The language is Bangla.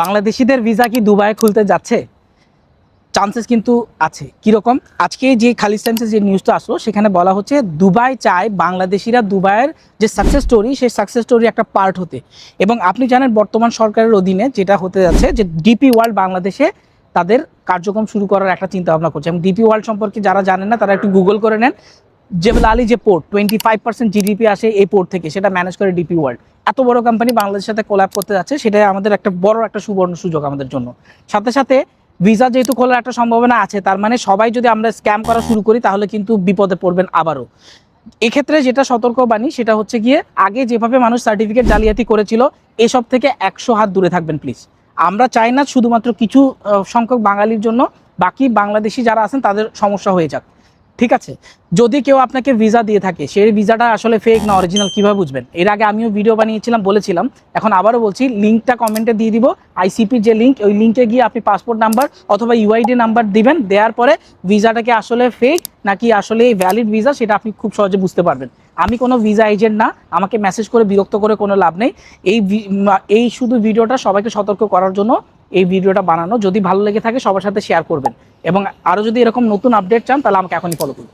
বাংলাদেশিদের ভিসা কি দুবাই খুলতে যাচ্ছে? চান্সেস কিন্তু আছে। কীরকম আজকে যে খালিজ টাইমসের যে নিউজটা আসলো, সেখানে বলা হচ্ছে দুবাই চায় বাংলাদেশিরা দুবাইয়ের যে সাকসেস স্টোরি সেই সাকসেস স্টোরি একটা পার্ট হতে। এবং আপনি জানেন বর্তমান সরকারের অধীনে যেটা হতে যাচ্ছে, যে ডিপি ওয়ার্ল্ড বাংলাদেশে তাদের কার্যক্রম শুরু করার একটা চিন্তা ভাবনা করছে। এবং ডিপি ওয়ার্ল্ড সম্পর্কে যারা জানেন না, তারা একটু গুগল করে নেন। জেবেল আলী যে port twenty five percent GDP আসে এই পোর্ট থেকে, সেটা ম্যানেজ করে ডিপি ওয়ার্ল্ড এত বড় কোম্পানি বাংলাদেশের সাথে কোলাপ করতে যাচ্ছে সেটা আমাদের একটা বড় একটা সুবর্ণ সুযোগ আমাদের জন্য। সাথে সাথে ভিসা যেহেতু খোলার একটা সম্ভাবনা আছে, তার মানে সবাই যদি আমরা স্ক্যাম করা শুরু করি, তাহলে কিন্তু বিপদে পড়বেন আবারও। এক্ষেত্রে যেটা সতর্কবাণী, সেটা হচ্ছে গিয়ে আগে যেভাবে মানুষ সার্টিফিকেট জালিয়াতি করেছিল, এসব থেকে একশো হাত দূরে থাকবেন প্লিজ আমরা চাই না শুধুমাত্র কিছু সংখ্যক বাঙালির জন্য, বাকি বাংলাদেশি যারা আছেন, তাদের সমস্যা হয়ে যাক। ঠিক আছে? যদি কেউ আপনাকে ভিসা দিয়ে থাকে, সেই ভিসাটা আসলে ফেক না অরিজিনাল কীভাবে বুঝবেন? এর আগে আমিও ভিডিও বানিয়েছিলাম, বলেছিলাম, এখন আবারও বলছি লিঙ্কটা কমেন্টে দিয়ে দিব আইসিপির যে লিঙ্ক ওই লিঙ্কে গিয়ে আপনি পাসপোর্ট নাম্বার অথবা ইউআইডি নাম্বার দিবেন, দেওয়ার পরে ভিসাটাকে আসলে ফেক নাকি আসলে ভ্যালিড ভিসা সেটা আপনি খুব সহজে বুঝতে পারবেন। আমি কোনো ভিসা এজেন্ট না, আমাকে মেসেজ করে বিরক্ত করে কোনো লাভ নেই। এই এই শুধু ভিডিওটা সবাইকে সতর্ক করার জন্য এই ভিডিওটা বানানো। যদি ভালো লেগে থাকে সবার সাথে শেয়ার করবেন। এবং আরও যদি এরকম নতুন আপডেট চান, তাহলে আমাকে এখনই ফলো করুন।